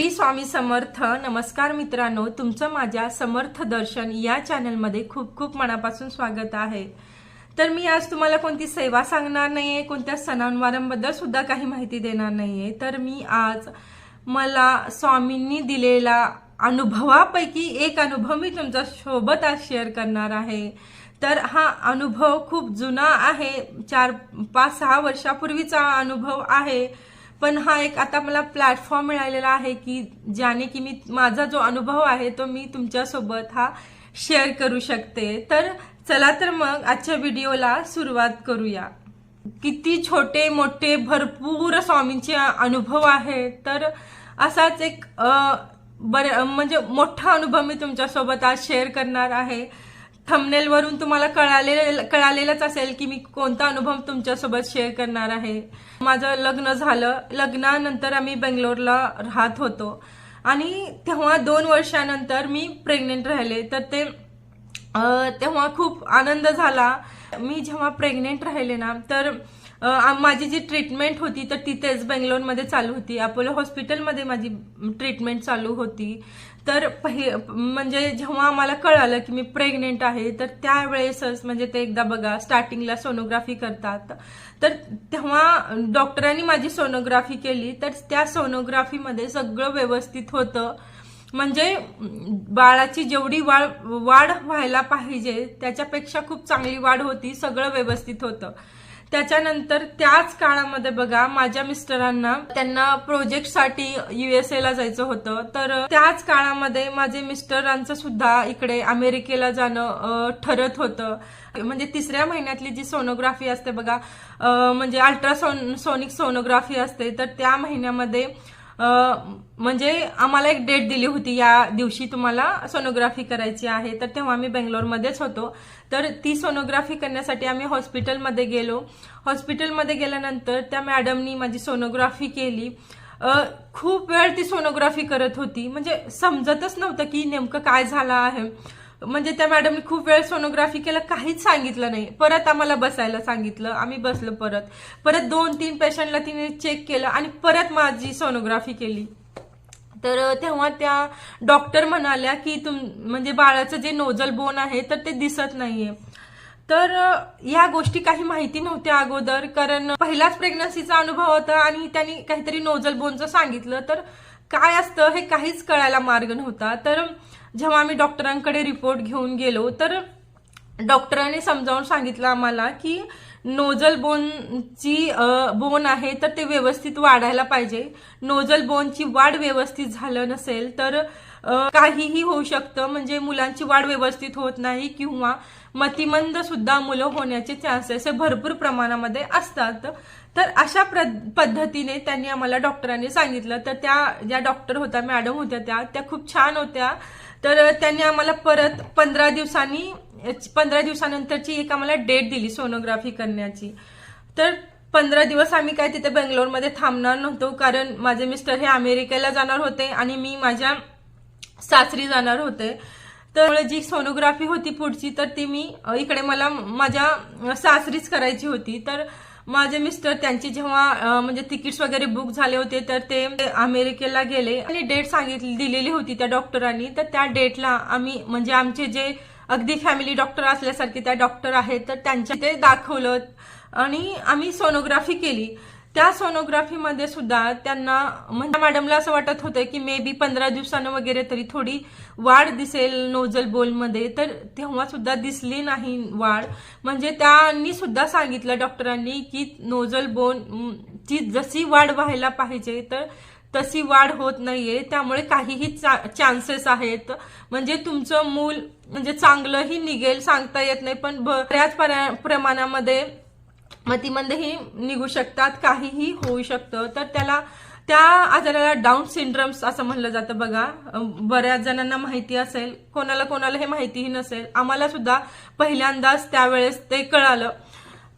श्री स्वामी समर्थ नमस्कार मित्रांनो. तुमचं माझ्या समर्थ दर्शन या चॅनलमध्ये खूप खूप मनापासून स्वागत आहे. तर मी आज तुम्हाला कोणती सेवा सांगणार नाहीये कोणत्या सणांवारांबद्दल सुद्धा काही माहिती देणार नाहीये. तर मी आज मला स्वामींनी दिलेला अनुभवापैकी एक अनुभव मी तुमच्यासोबत आज शेअर करणार आहे. तर हा अनुभव खूप जुना आहे. चार पाच सहा वर्षापूर्वीचा अनुभव आहे. पण हा एक आता मला प्लॅटफॉर्म मिळालेला आहे की ज्याने की मी माझा जो अनुभव आहे तो मी तुमच्यासोबत हा शेअर करू शकते. तर चला तर मग आजच्या व्हिडिओला सुरुवात करूया. किती छोटे मोठे भरपूर स्वामींचे अनुभव आहेत तर असाच एक बर म्हणजे मोठा अनुभव मी तुमच्यासोबत आज शेअर करणार आहे. थंबनेल वरून तुम्हाला कळाले कळालेलंच असेल की मी कोणता अनुभव तुमच्यासोबत शेअर करणार आहे. माझं लग्न झालं. लग्नानंतर आम्ही बेंगलोरला राहत होतो. आणि तेव्हा दोन वर्षानंतर मी प्रेग्नेंट राहिले. तर ते तेव्हा खूप आनंद झाला. मी जेव्हा प्रेग्नेंट राहिले ना तर माझी जी ट्रीटमेंट होती तर तिथेच बेंगलोरमध्ये चालू होती. अपोलो हॉस्पिटलमध्ये माझी ट्रीटमेंट चालू होती. तर पहि म्हणजे जेव्हा आम्हाला कळालं की मी प्रेग्नेंट आहे तर त्यावेळेसच म्हणजे ते एकदा बघा स्टार्टिंगला सोनोग्राफी करतात. तर तेव्हा डॉक्टरांनी माझी सोनोग्राफी केली तर त्या सोनोग्राफीमध्ये सगळं व्यवस्थित होतं. म्हणजे बाळाची जेवढी वाढ वाढ व्हायला पाहिजे त्याच्यापेक्षा खूप चांगली वाढ होती सगळं व्यवस्थित होतं. त्याच्यानंतर त्याच काळामध्ये बघा माझ्या मिस्टरांना त्यांना प्रोजेक्टसाठी युएसए ला जायचं होतं. तर त्याच काळामध्ये माझे मिस्टरांचं सुद्धा इकडे अमेरिकेला जाणं ठरत होतं. म्हणजे तिसऱ्या महिन्यातली जी सोनोग्राफी असते बघा म्हणजे अल्ट्रासोन सोनिक सोनोग्राफी असते. तर त्या महिन्यामध्ये म्हणजे आम्हाला एक डेट दिली होती. या दिवशी तुम्हाला सोनोग्राफी करायची आहे. तर तेव्हा आम्ही बेंगलोरमध्येच होतो. तर ती सोनोग्राफी करण्यासाठी आम्ही हॉस्पिटलमध्ये गेलो. हॉस्पिटलमध्ये गेल्यानंतर त्या मॅडमनी माझी सोनोग्राफी केली. खूप वेळ ती सोनोग्राफी करत होती. म्हणजे समजतच नव्हतं की नेमकं काय झालं आहे. म्हणजे त्या मॅडमनी खूप वेळ सोनोग्राफी केलं काहीच सांगितलं नाही. परत आम्हाला बसायला सांगितलं आम्ही बसलो परत. परत दोन तीन पेशंटला तिने चेक केलं आणि परत माझी सोनोग्राफी केली. तर तेव्हा त्या डॉक्टर म्हणाल्या की तुम म्हणजे बाळाचं जे नोजल बोन आहे तर ते दिसत नाहीये. तर या गोष्टी काही माहिती नव्हत्या अगोदर कारण पहिलाच प्रेग्नन्सीचा अनुभव होता आणि त्यांनी काहीतरी नोजल बोनचं सांगितलं. तर काय असतं हे काहीच कळायला मार्ग नव्हता. तर जेव्हा आम्ही डॉक्टरांकडे रिपोर्ट घेऊन गेलो तर डॉक्टरांनी समजावून सांगितलं आम्हाला की नोजल बोनची बोन आहे तर ते व्यवस्थित वाढायला पाहिजे. नोजल बोनची वाढ व्यवस्थित झालं नसेल तर काहीही होऊ शकतं. म्हणजे मुलांची वाढ व्यवस्थित होत नाही किंवा मतिमंद सुद्धा मुलं होण्याचे चान्सेस हे भरपूर प्रमाणामध्ये असतात. तर अशा प्र- पद्धतीने त्यांनी आम्हाला डॉक्टरांनी सांगितलं. तर त्या ज्या डॉक्टर होत्या मॅडम होत्या त्या त्या खूप छान होत्या. तर त्यांनी आम्हाला परत पंधरा दिवसांनी पंधरा दिवसानंतरची एक आम्हाला डेट दिली सोनोग्राफी करण्याची. तर पंधरा दिवस आम्ही काय तिथे बेंगलोरमध्ये थांबणार नव्हतो. कारण माझे मिस्टर हे अमेरिकेला जाणार होते आणि मी माझ्या सासरी जाणार होते. तर जी सोनोग्राफी होती पुढची तर ती मी इकडे मला माझ्या सासरीच करायची होती. तर माझे मिस्टर त्यांची जेव्हा म्हणजे तिकीट्स वगैरे बुक झाले होते तर ते अमेरिकेला गेले आणि डेट सांगितली दिलेली होती त्या डॉक्टरांनी. तर त्या डेटला आम्ही म्हणजे आमचे जे अगदी फॅमिली डॉक्टर असल्यासारखे त्या डॉक्टर आहेत तर त्यांच्या ते दाखवलं. आणि आम्ही सोनोग्राफी केली. त्या सोनोग्राफीमध्ये सुद्धा त्यांना म्हणजे मॅडमला असं वाटत होतं की मे बी पंधरा दिवसानं वगैरे तरी थोडी वाढ दिसेल नोजल बोलमध्ये तर तेव्हा सुद्धा दिसली नाही वाढ. म्हणजे त्यांनी सुद्धा सांगितलं डॉक्टरांनी की नोजल बोन ची जशी वाढ व्हायला पाहिजे तर तशी वाढ होत नाहीये. त्यामुळे काहीही चान्सेस आहेत. म्हणजे तुमचं मूल म्हणजे चांगलंही निघेल सांगता येत नाही. पण बऱ्याच प्रमाणामध्ये मतीमध्येही निघू शकतात काहीही होऊ शकतं. तर त्याला त्या आजाराला डाऊन सिंड्रम्स असं म्हणलं जातं बघा. बऱ्याच जणांना माहिती असेल कोणाला कोणाला हे माहितीही नसेल. आम्हाला सुद्धा पहिल्यांदाच त्यावेळेस ते कळालं.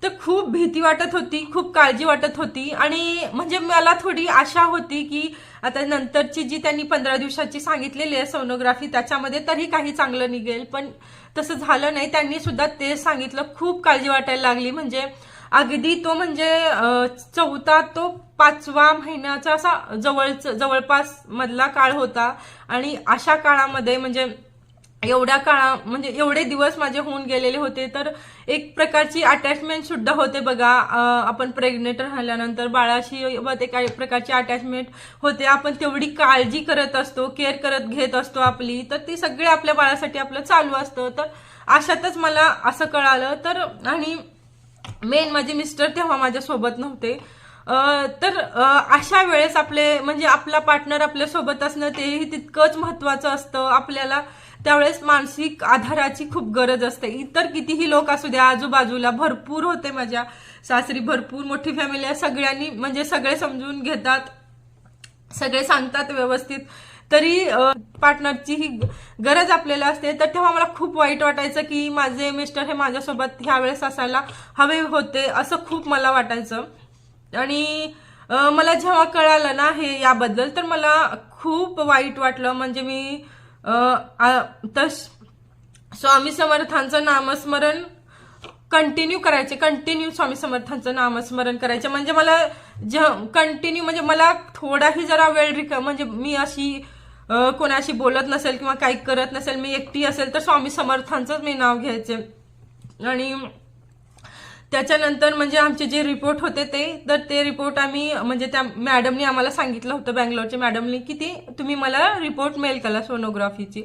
तर खूप भीती वाटत होती खूप काळजी वाटत होती. आणि म्हणजे मला थोडी आशा होती की आता नंतरची जी त्यांनी पंधरा दिवसाची सांगितलेली आहे सोनोग्राफी त्याच्यामध्ये तरी काही चांगलं निघेल. पण तसं झालं नाही. त्यांनी सुद्धा ते सांगितलं. खूप काळजी वाटायला लागली. म्हणजे अगदी तो म्हणजे चौथा तो पाचवा महिन्याचा असा जवळच जवळपास मधला काळ होता. आणि अशा काळामध्ये म्हणजे एवढ्या काळा म्हणजे एवढे दिवस माझे होऊन गेलेले होते तर एक प्रकारची अटॅचमेंट सुद्धा होते बघा. आपण प्रेग्नेंट राहिल्यानंतर बाळाशी व काही प्रकारची अटॅचमेंट होते. आपण तेवढी काळजी करत असतो केअर करत घेत असतो आपली. तर ती सगळी आपल्या बाळासाठी आपलं चालू असतं. तर अशातच मला असं कळालं. तर आणि मेन माझे मिस्टर तेव्हा माझ्यासोबत नव्हते. तर अशा वेळेस आपले म्हणजे आपला पार्टनर आपल्यासोबत असणं तेही तितकंच महत्वाचं असतं. आपल्याला त्यावेळेस मानसिक आधाराची खूप गरज असते. इतर कितीही लोक असू द्या आजूबाजूला भरपूर होते माझ्या सासरी भरपूर मोठी फॅमिली आहे. सगळ्यांनी म्हणजे सगळे समजून घेतात. सगळे सांगतात व्यवस्थित. तरी पार्टनरची ही गरज आपल्याला असते. तर तेव्हा मला खूप वाईट वाटायचं की माझे मिस्टर हे माझ्यासोबत ह्या वेळेस असायला हवे होते असं खूप मला वाटायचं. आणि मला जेव्हा कळालं ना हे याबद्दल तर मला खूप वाईट वाटलं. म्हणजे मी तस तर स्वामी समर्थांचं नामस्मरण कंटिन्यू करायचे. कंटिन्यू स्वामी समर्थांचं नामस्मरण करायचे. म्हणजे मला कंटिन्यू म्हणजे मला थोडाही जरा वेळ रिक म्हणजे मी अशी कोणाशी बोलत नसेल किंवा काही करत नसेल मी एकटी असेल तर स्वामी समर्थांचंच मी नाव घ्यायचे. आणि त्याच्यानंतर म्हणजे आमचे जे रिपोर्ट होते ते तर ते रिपोर्ट आम्ही म्हणजे त्या मॅडमनी आम्हाला सांगितलं होतं बँगलोरच्या मॅडमनी की ती तुम्ही मला रिपोर्ट मेल केला सोनोग्राफीची.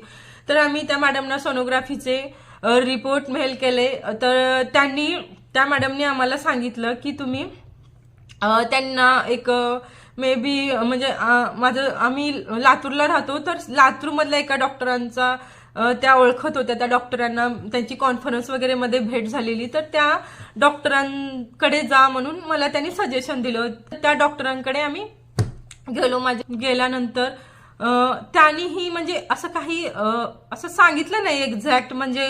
तर आम्ही त्या मॅडमना सोनोग्राफीचे रिपोर्ट मेल केले. तर त्यांनी त्या मॅडमनी आम्हाला सांगितलं की तुम्ही त्यांना एक मे बी म्हणजे माझं आम्ही लातूरला राहतो तर लातूरमधल्या एका डॉक्टरांचा त्या ओळखत होत्या. त्या डॉक्टरांना त्यांची कॉन्फरन्स वगैरे मध्ये भेट झालेली. तर त्या डॉक्टरांकडे जा म्हणून मला त्यांनी सजेशन दिलं. त्या डॉक्टरांकडे आम्ही गेलो. माझ्या गेल्यानंतर त्यांनीही म्हणजे असं काही असं सांगितलं नाही एक्झॅक्ट म्हणजे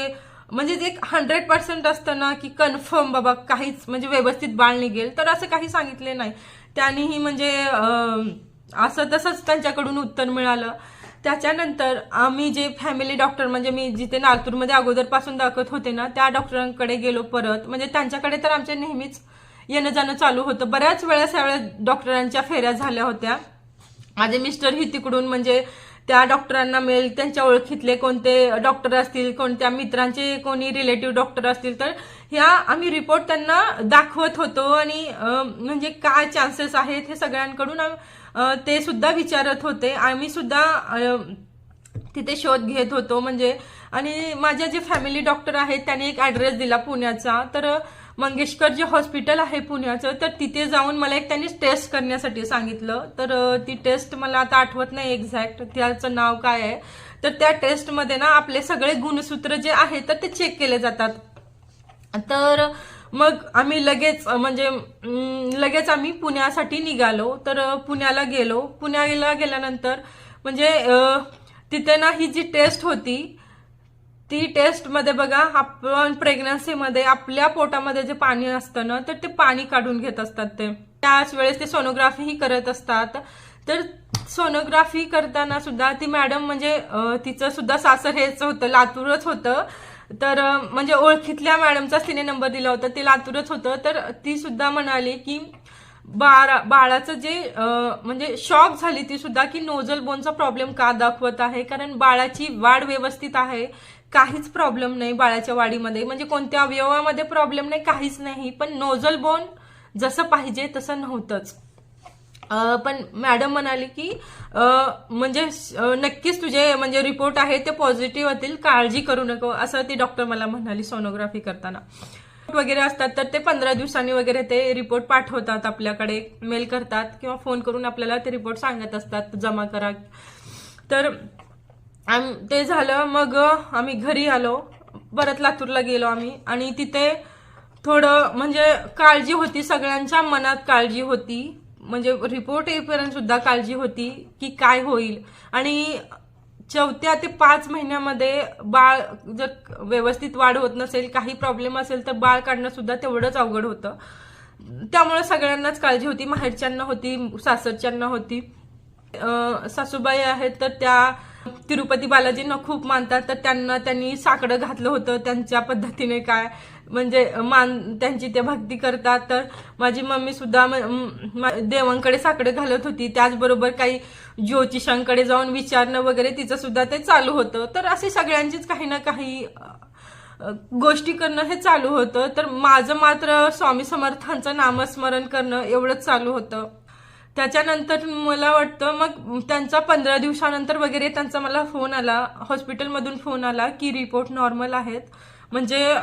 म्हणजे एक हंड्रेड पर्सेंट असतं ना की कन्फर्म बाबा काहीच म्हणजे व्यवस्थित बाळ निघेल तर असं काही सांगितले नाही. त्यांनीही म्हणजे असं तसंच त्यांच्याकडून उत्तर मिळालं. त्याच्यानंतर आम्ही जे फॅमिली डॉक्टर म्हणजे मी जिथे नागपूरमध्ये अगोदरपासून दाखवत होते ना त्या डॉक्टरांकडे गेलो परत. म्हणजे त्यांच्याकडे तर आमच्या नेहमीच येणं जाणं चालू होतं. बऱ्याच वेळेस यावेळेस डॉक्टरांच्या फेऱ्या झाल्या होत्या. माझे मिस्टर ही तिकडून म्हणजे त्या डॉक्टरांना मिळेल त्यांच्या ओळखीतले कोणते डॉक्टर असतील कोणत्या मित्रांचे कोणी रिलेटिव्ह डॉक्टर असतील तर ह्या आम्ही रिपोर्ट त्यांना दाखवत होतो आणि म्हणजे काय चान्सेस आहेत हे सगळ्यांकडून ते सुद्धा विचारत होते. आम्ही सुद्धा तिथे शोध घेत होतो. म्हणजे आणि माझ्या जे फॅमिली डॉक्टर आहेत त्यांनी एक ॲड्रेस दिला पुण्याचा. तर मंगेशकर जे हॉस्पिटल आहे पुण्याचं तर तिथे जाऊन मला एक त्यांनी टेस्ट करण्यासाठी सांगितलं. तर ती टेस्ट मला आता आठवत नाही एक्झॅक्ट त्याचं नाव काय आहे. तर त्या टेस्टमध्ये ना आपले सगळे गुणसूत्र जे आहेत तर ते चेक केले जातात. तर मग आम्ही लगेच म्हणजे लगेच आम्ही पुण्यासाठी निघालो. तर पुण्याला गेलो. पुण्याला गेल्यानंतर म्हणजे तिथे ना ही जी टेस्ट होती ती टेस्टमध्ये बघा आपण प्रेग्नन्सीमध्ये आपल्या पोटामध्ये जे पाणी असतं ना तर ते पाणी काढून घेत असतात ते. त्याच वेळेस ते सोनोग्राफीही करत असतात. तर सोनोग्राफी करताना सुद्धा ती मॅडम म्हणजे तिचं सुद्धा सासर हेच होतं लातूरच होतं. तर म्हणजे ओळखीतल्या मॅडमचाच तिने नंबर दिला होता ते लातूरच होतं. तर ती सुद्धा म्हणाली की बाळा बाळाचं जे म्हणजे शॉक झाली ती सुद्धा की नोजल बोनचा प्रॉब्लेम का दाखवत आहे? कारण बाळाची वाढ व्यवस्थित आहे. काहीच प्रॉब्लेम नाही बाळाच्या वाढीमध्ये. म्हणजे कोणत्या अवयवामध्ये प्रॉब्लेम नाही काहीच नाही. पण नोझल बोन जसं पाहिजे तसं नव्हतंच. पण मॅडम म्हणाली की म्हणजे नक्कीच तुझे म्हणजे रिपोर्ट आहे ते पॉझिटिव्ह होतील काळजी करू नको असं ती डॉक्टर मला म्हणाली सोनोग्राफी करताना. वगैरे असतात तर ते पंधरा दिवसांनी वगैरे ते रिपोर्ट पाठवतात आपल्याकडे मेल करतात किंवा फोन करून आपल्याला ते रिपोर्ट सांगत असतात जमा करा. तर आम ते झालं मग आम्ही घरी आलो परत लातूरला गेलो आम्ही आणि तिथे थोडं म्हणजे काळजी होती सगळ्यांच्या मनात काळजी होती. म्हणजे रिपोर्ट येईपर्यंत सुद्धा काळजी होती की काय होईल. आणि चौथ्या ते पाच महिन्यामध्ये बाळ जर व्यवस्थित वाढ होत नसेल काही प्रॉब्लेम असेल तर बाळ काढणं सुद्धा तेवढंच अवघड होतं. त्यामुळे सगळ्यांनाच काळजी होती. माहेरच्यांना होती सासरच्यांना होती. सासूबाई आहेत तर त्या तिरुपती बालाजींना खूप मानतात तर त्यांना त्यांनी साकडं घातलं होतं त्यांच्या पद्धतीने काय म्हणजे मान त्यांची ते भक्ती करतात. तर माझी मम्मी सुद्धा देवांकडे साकडं घालत होती. त्याचबरोबर काही ज्योतिषांकडे जाऊन विचारणं वगैरे तिचं सुद्धा ते चालू होतं. तर असे सगळ्यांचीच काही ना काही गोष्टी करणं हे चालू होतं. तर माझं मात्र स्वामी समर्थांचं नामस्मरण करणं एवढंच चालू होतं. त्याच्यानंतर मला वाटतं मग त्यांचा पंधरा दिवसानंतर वगैरे त्यांचा मला फोन आला. हॉस्पिटलमधून फोन आला की रिपोर्ट नॉर्मल आहेत. म्हणजे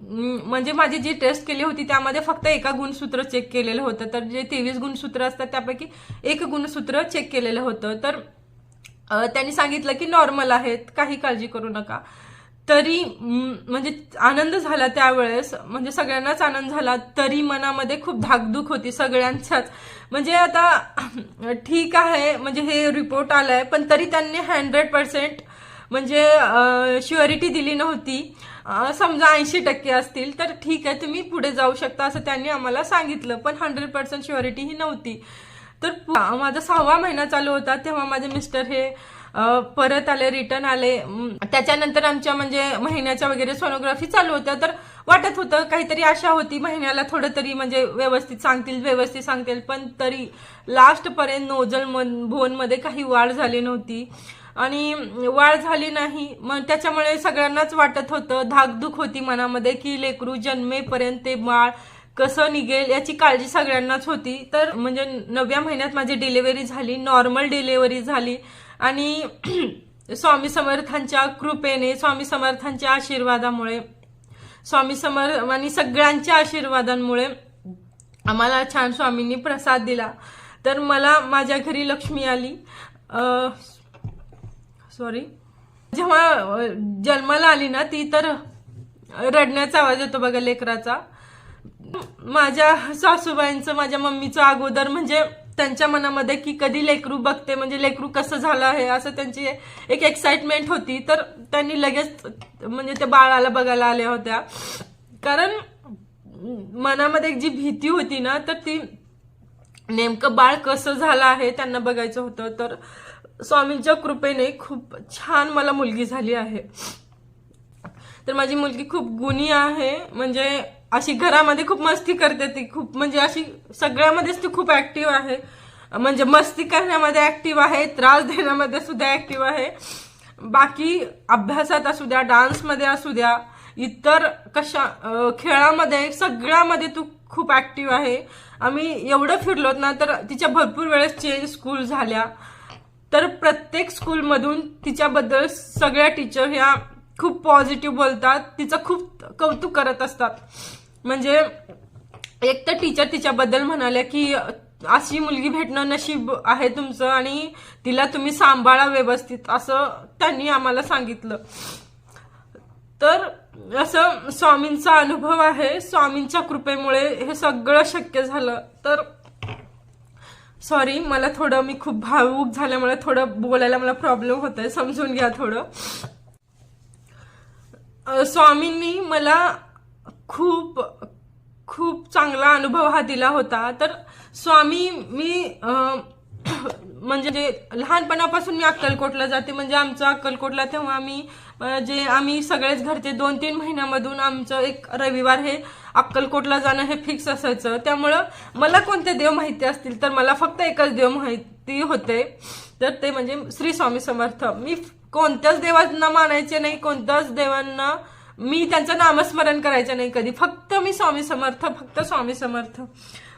म्हणजे माझी जी टेस्ट केली होती त्यामध्ये फक्त एका गुणसूत्र चेक केलेलं होतं. तर जे तेवीस गुणसूत्र असतात त्यापैकी एक गुणसूत्र चेक केलेलं होतं. तर त्यांनी सांगितलं की नॉर्मल आहेत काही काळजी करू नका. तरी म्हणजे आनंद झाला त्यावेळेस. म्हणजे सगळ्यांनाच आनंद झाला तरी मनामध्ये खूप धाकधूक होती सगळ्यांच्याच. म्हणजे आता ठीक आहे म्हणजे हे रिपोर्ट आलाय पण तरी त्यांनी हंड्रेड पर्सेंट म्हणजे शुअरिटी दिली नव्हती. समजा ऐंशी टक्के असतील तर ठीक आहे तुम्ही पुढे जाऊ शकता असं त्यांनी आम्हाला सांगितलं पण हंड्रेड पर्सेंट शुअरिटी ही नव्हती. तर माझा सहावा महिना चालू होता तेव्हा माझे मिस्टर हे परत आले रिटर्न आले. त्याच्यानंतर आमच्या म्हणजे महिन्याच्या वगैरे सोनोग्राफी चालू होत्या. तर वाटत होतं काहीतरी आशा होती महिन्याला थोडं तरी म्हणजे व्यवस्थित सांगतील व्यवस्थित सांगतील. पण तरी लास्टपर्यंत नोजल भोनमध्ये काही वाढ झाली नव्हती. आणि वाढ झाली नाही. मग त्याच्यामुळे सगळ्यांनाच वाटत होतं धाकधूक होती मनामध्ये की लेकरू जन्मेपर्यंत ते बाळ कसं निघेल याची काळजी सगळ्यांनाच होती. तर म्हणजे नवव्या महिन्यात माझी डिलिव्हरी झाली नॉर्मल डिलिव्हरी झाली. आणि स्वामी समर्थांच्या कृपेने स्वामी समर्थांच्या आशीर्वादामुळे स्वामी समर्थ आणि सगळ्यांच्या आशीर्वादांमुळे आम्हाला छान स्वामींनी प्रसाद दिला. तर मला माझ्या घरी लक्ष्मी आली. सॉरी जेव्हा जन्माला आली ना ती तर रडण्याचा आवाज येतो बघा लेकराचा. माझ्या सासूबाईंचं माझ्या मम्मीचं अगोदर म्हणजे त्यांच्या मनामध्ये की कधी लेकरू बघते म्हणजे लेकरू कसं झालं आहे असं त्यांची एक एक्साइटमेंट होती. तर त्यांनी लगेच म्हणजे त्या बाळाला बघायला आल्या होत्या. कारण मनामध्ये एक जी भीती होती ना तर ती नेमकं बाळ कसं झालं आहे त्यांना बघायचं होतं. तर स्वामींच्या कृपेने खूप छान मला मुलगी झाली आहे. तर माझी मुलगी खूप गुणी आहे. म्हणजे अशी घरामध्ये खूप मस्ती करते ती. खूप म्हणजे अशी सगळ्यामध्येच ती खूप ऍक्टिव्ह आहे. म्हणजे मस्ती करण्यामध्ये ऍक्टिव्ह आहे त्रास देण्यामध्ये सुद्धा ऍक्टिव्ह आहे. बाकी अभ्यासात असू द्या डान्समध्ये असू द्या इतर कशा खेळामध्ये सगळ्यामध्ये तू खूप ऍक्टिव्ह आहे. आम्ही एवढं फिरलोत ना तर तिच्या भरपूर वेळेस चेंज स्कूल झाल्या. तर प्रत्येक स्कूलमधून तिच्याबद्दल सगळ्या टीचर ह्या खूप पॉझिटिव्ह बोलतात. तिचं खूप कौतुक करत असतात. म्हणजे एक तर टीचर तिच्याबद्दल म्हणाल्या की अशी मुलगी भेटणं नशीब आहे तुमचं आणि तिला तुम्ही सांभाळा व्यवस्थित असं त्यांनी आम्हाला सांगितलं. तर असं स्वामींचा अनुभव आहे. स्वामींच्या कृपेमुळे हे सगळं शक्य झालं. तर सॉरी मला थोडं मी खूप भावूक झाल्यामुळे थोडं बोलायला मला प्रॉब्लेम होत आहे समजून घ्या थोडं. स्वामींनी मला खूप खूप चांगला अनुभव हा दिला होता. तर स्वामी मी म्हणजे लहानपणापासून मी अक्कलकोटला जाते म्हणजे आमचं अक्कलकोटला तेव्हा आम्ही जे आम्ही सगळेच घरचे दोन तीन महिन्यामधून आमचं एक रविवार हे अक्कलकोटला जाणं हे फिक्स असायचं. त्यामुळं मला कोणते देव माहिती असतील तर मला फक्त एकच देव माहिती होते. तर ते म्हणजे श्री स्वामी समर्थ. मी कोणत्याच देवांना मानायचे नाही कोणत्याच देवांना मी त्यांचं नामस्मरण करायचं नाही कधी. फक्त मी स्वामी समर्थ फक्त स्वामी समर्थ.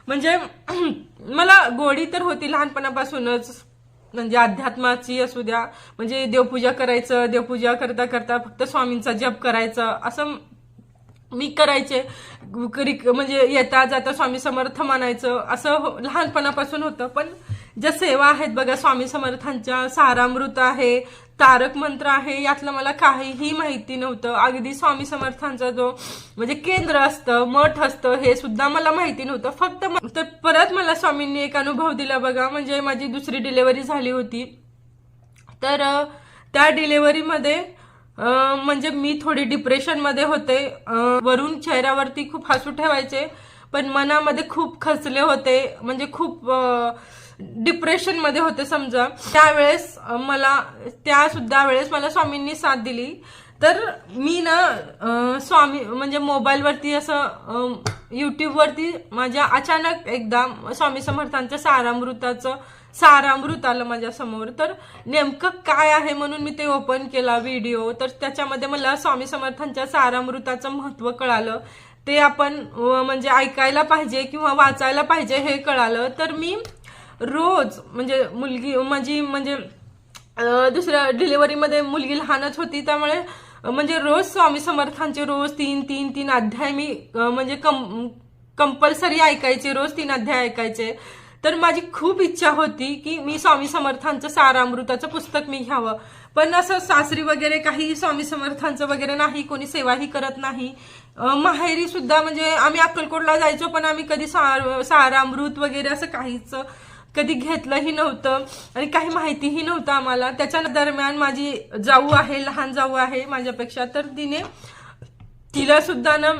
म्हणजे मला गोडी तर होती लहानपणापासूनच. म्हणजे अध्यात्माची असू द्या म्हणजे देवपूजा करायचं देवपूजा करता करता फक्त स्वामींचा जप करायचं असं मी करायचे. म्हणजे येता जाता स्वामी समर्थ मानायचं. असं हो- लहानपणापासून होतं. पण ज्या सेवा आहेत बघा स्वामी समर्थांच्या सारामृत आहे तारक मंत्र आहे यातलं मला काहीही माहिती नव्हतं. अगदी स्वामी समर्थांचा जो म्हणजे केंद्र असतं मठ असतं हे सुद्धा मला माहिती नव्हतं. फक्त तर परत मला स्वामींनी एक अनुभव दिला बघा. म्हणजे माझी दुसरी डिलेवरी झाली होती. तर त्या डिलेवरीमध्ये म्हणजे मी थोडी डिप्रेशनमध्ये होते. वरून चेहऱ्यावरती खूप हसू ठेवायचे पण मनामध्ये खूप खचले होते. म्हणजे खूप डिप्रेशनमध्ये होते समजा. त्यावेळेस मला त्या सुद्धा वेळेस मला स्वामींनी साथ दिली. तर मी ना स्वामी म्हणजे मोबाईलवरती असं युट्यूबवरती माझ्या अचानक एकदा स्वामी समर्थांचं सारामृताचं सारामृत आलं माझ्यासमोर. तर नेमकं काय आहे म्हणून मी ते ओपन केला व्हिडिओ तर त्याच्यामध्ये मला स्वामी समर्थांच्या सारामृताचं महत्त्व कळालं. ते आपण म्हणजे ऐकायला पाहिजे किंवा वाचायला पाहिजे हे कळालं. तर मी रोज म्हणजे मुलगी माझी म्हणजे दुसऱ्या डिलिव्हरीमध्ये मुलगी लहानच होती त्यामुळे म्हणजे रोज स्वामी समर्थांचे रोज तीन तीन तीन अध्याय मी म्हणजे कम कंपल्सरी ऐकायचे रोज तीन अध्याय ऐकायचे. तर माझी खूप इच्छा होती की मी स्वामी समर्थांचं सारामृताचं पुस्तक मी घ्यावं. पण असं सासरी वगैरे काही स्वामी समर्थांचं वगैरे नाही कोणी सेवाही करत नाही. माहेरी सुद्धा म्हणजे आम्ही अक्कलकोटला जायचो पण आम्ही कधी सार सारामृत वगैरे असं काहीच कधी घेतलंही नव्हतं आणि काही माहितीही नव्हतं आम्हाला. त्याच्या दरम्यान माझी जाऊ आहे लहान जाऊ आहे माझ्यापेक्षा. तर तिने तिला सुद्धा ना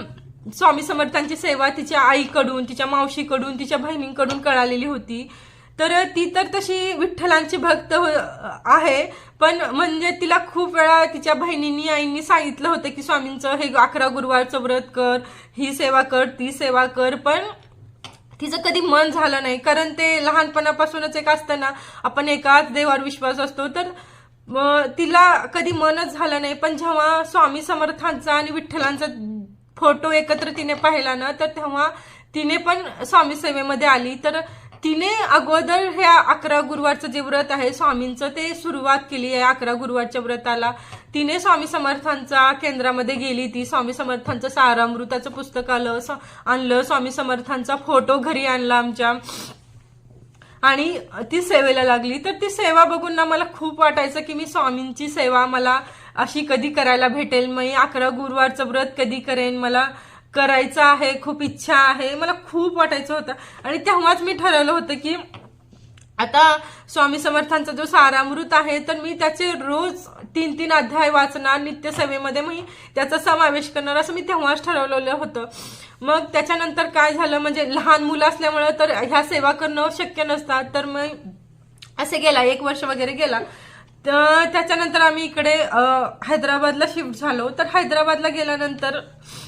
स्वामी समर्थांची सेवा तिच्या आईकडून तिच्या मावशीकडून तिच्या बहिणींकडून कळालेली होती. तर ती तर तशी विठ्ठलांची भक्त हो- आहे पण म्हणजे तिला खूप वेळा तिच्या बहिणींनी आईंनी सांगितलं होतं की स्वामींचं हे अकरा गुरुवारचं व्रत कर ही सेवा कर ती सेवा कर. पण तिचं कधी मन झालं नाही. कारण ते लहानपणापासूनच एक असताना आपण एकाच देवावर विश्वास असतो. तर तिला कधी मनच झालं नाही. पण जेव्हा स्वामी समर्थांचा आणि विठ्ठलांचा फोटो एकत्र तिने पाहिला ना तर तेव्हा तिने पण स्वामी सेवेमध्ये आली. तर तिने अगोदर ह्या अकरा गुरुवारचं जे व्रत आहे स्वामींचं ते सुरुवात केली आहे अकरा गुरुवारच्या व्रताला. तिने स्वामी समर्थांचा केंद्रामध्ये गेली ती स्वामी समर्थांचं सारामृताचं पुस्तक आलं आणलं स्वामी समर्थांचा फोटो घरी आणला आमच्या. आणि ती सेवेला लागली. तर ती सेवा बघून ना मला खूप वाटायचं की मी स्वामींची सेवा मला अशी कधी करायला भेटेल? मी अकरा गुरुवारचं व्रत कधी करेन? मला करायचं आहे खूप इच्छा आहे. मला खूप वाटायचं होतं. आणि तेव्हाच मी ठरवलं होतं की आता स्वामी समर्थांचा जो सारामृत आहे तर मी त्याचे रोज तीन तीन अध्याय वाचणार नित्यसेवेमध्ये मी त्याचा समावेश करणार असं मी तेव्हाच ठरवलेलं होतं. मग त्याच्यानंतर काय झालं? म्हणजे लहान मुलं असल्यामुळं तर ह्या सेवा करणं शक्य नसतात तर मग असे गेला एक वर्ष वगैरे गेला. तर त्याच्यानंतर आम्ही इकडे हैदराबादला शिफ्ट झालो. तर हैदराबादला गेल्यानंतर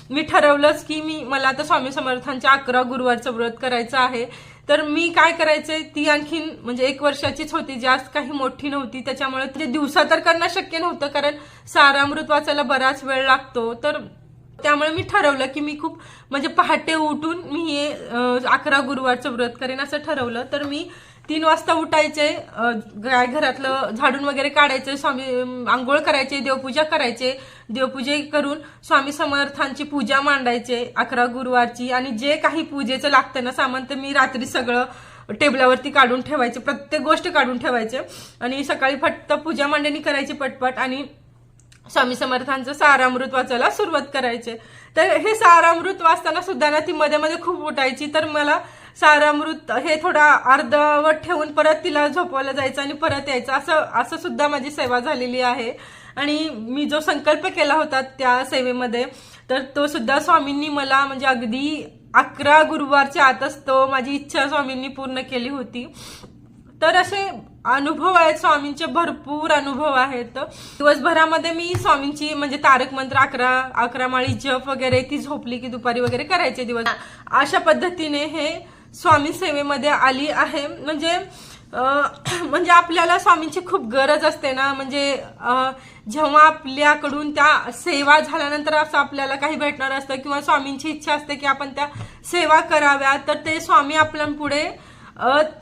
मी ठरवलंच की मी मला आता स्वामी समर्थांच्या अकरा गुरुवारचं व्रत करायचं आहे. तर मी काय करायचे ती आणखीन म्हणजे एक वर्षाचीच होती जास्त काही मोठी नव्हती. त्याच्यामुळे ते दिवसा तर करणं शक्य नव्हतं कारण सारामृत वाचायला बराच वेळ लागतो. तर त्यामुळे मी ठरवलं की मी खूप म्हणजे पहाटे उठून मी हे अकरा गुरुवारचं व्रत करेन असं ठरवलं. तर मी तीन वाजता उठायचे काय घरातलं झाडून वगैरे काढायचे स्वामी आंघोळ करायचे देवपूजा करायचे. देवपूजे करून स्वामी समर्थांची पूजा मांडायचे अकरा गुरुवारची. आणि जे काही पूजेचं लागतं ना सामान ते मी रात्री सगळं टेबलावरती काढून ठेवायचे प्रत्येक गोष्ट काढून ठेवायचे. आणि सकाळी फक्त पूजा मांडणी करायची पटपट आणि स्वामी समर्थांचं सारामृत वाचायला सुरुवात करायचे. तर हे सारामृत वाचताना सुद्धा ना ती मध्ये मध्ये खूप उठायची. तर मला सारामृत हे थोडा अर्धवट ठेवून परत तिला झोपवायला जायचं आणि परत यायचं. असं असं सुद्धा माझी सेवा झालेली आहे. आणि मी जो संकल्प केला होता त्या सेवेमध्ये तर तो सुद्धा स्वामींनी मला म्हणजे अगदी अकरा गुरुवारच्या आतच तो माझी इच्छा स्वामींनी पूर्ण केली होती. तर असे अनुभव आहेत स्वामींचे भरपूर अनुभव आहेत. दिवसभरामध्ये मी स्वामींची म्हणजे तारक मंत्र अकरा अकरा माळी जप वगैरे ती झोपली की दुपारी वगैरे करायचे दिवस. अशा पद्धतीने हे स्वामी सेवेमध्ये आली आहे. म्हणजे म्हणजे आपल्याला स्वामींची खूप गरज असते ना. म्हणजे जेव्हा आपल्याकडून त्या सेवा झाल्यानंतर असं आपल्याला काही भेटणार असतं किंवा स्वामींची इच्छा असते की आपण त्या सेवा कराव्या तर ते स्वामी आपल्या पुढे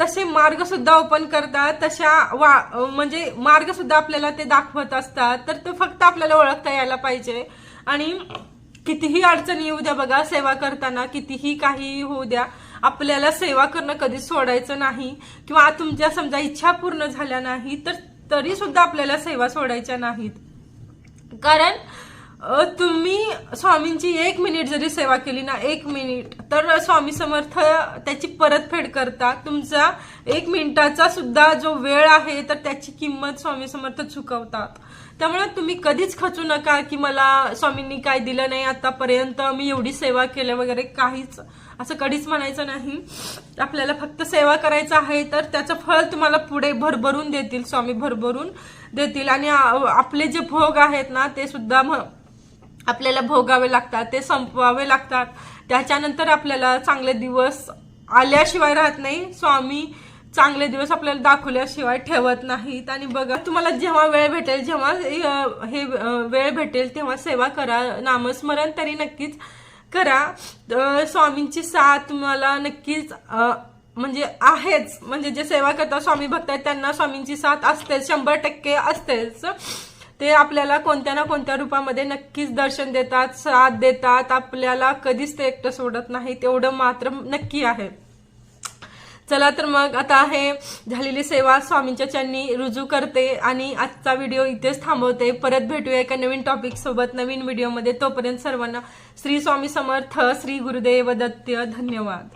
तसे मार्ग सुद्धा ओपन करतात. तशा वा म्हणजे मार्ग सुद्धा आपल्याला ते दाखवत असतात. तर ते फक्त आपल्याला ओळखता यायला पाहिजे. आणि कितीही अडचणी येऊ द्या बघा सेवा करताना कितीही काही होऊ द्या आपल्याला सेवा करणं कधीच सोडायचं नाही किंवा तुमच्या समजा इच्छा पूर्ण झाल्या नाही तर तरी सुद्धा आपल्याला सेवा सोडायच्या नाहीत. कारण तुम्ही स्वामींची एक मिनिट जरी सेवा केली ना एक मिनिट तर स्वामी समर्थ त्याची परतफेड करता तुमचा एक मिनिटाचा सुद्धा जो वेळ आहे तर त्याची किंमत स्वामी समर्थ चुकवतात. त्यामुळे तुम्ही कधीच खचू नका की मला स्वामींनी काय दिलं नाही आतापर्यंत मी एवढी सेवा केल्या वगैरे काहीच. असं कधीच म्हणायचं नाही. आपल्याला फक्त सेवा करायचं आहे तर त्याचं फळ तुम्हाला पुढे भरभरून देतील स्वामी भरभरून देतील. आणि आपले जे भोग आहेत ना ते सुद्धा म- आपल्याला भोगावे लागतात ते संपवावे लागतात. त्याच्यानंतर आपल्याला चांगले दिवस आल्याशिवाय राहत नाही. स्वामी चांगले दिवस आपल्याला दाखवल्याशिवाय ठेवत नाहीत. आणि बघा तुम्हाला जेव्हा वेळ भेटेल जेव्हा हे वेळ भेटेल तेव्हा सेवा करा. नामस्मरण तरी नक्कीच करा. तर स्वामींची साथ तुम्हाला नक्कीच म्हणजे आहेच. म्हणजे जे सेवा करतात स्वामी भक्त आहेत त्यांना स्वामींची साथ असतेच. शंभर टक्के असतेच. ते आपल्याला कोणत्या ना कोणत्या रूपामध्ये नक्कीच दर्शन देतात साथ देतात. आपल्याला कधीच ते एकटं सोडत नाही. तेवढं मात्र नक्की आहे. चला तर मग आता हे झालेली सेवा स्वामींच्या चरणी रुजू करते आणि आजचा व्हिडिओ इथेच थांबवते. परत भेटूया एका नवीन टॉपिक सोबत नवीन व्हिडिओमध्ये तोपर्यंत सर्वांना श्री स्वामी समर्थ श्री गुरुदेव दत्त धन्यवाद.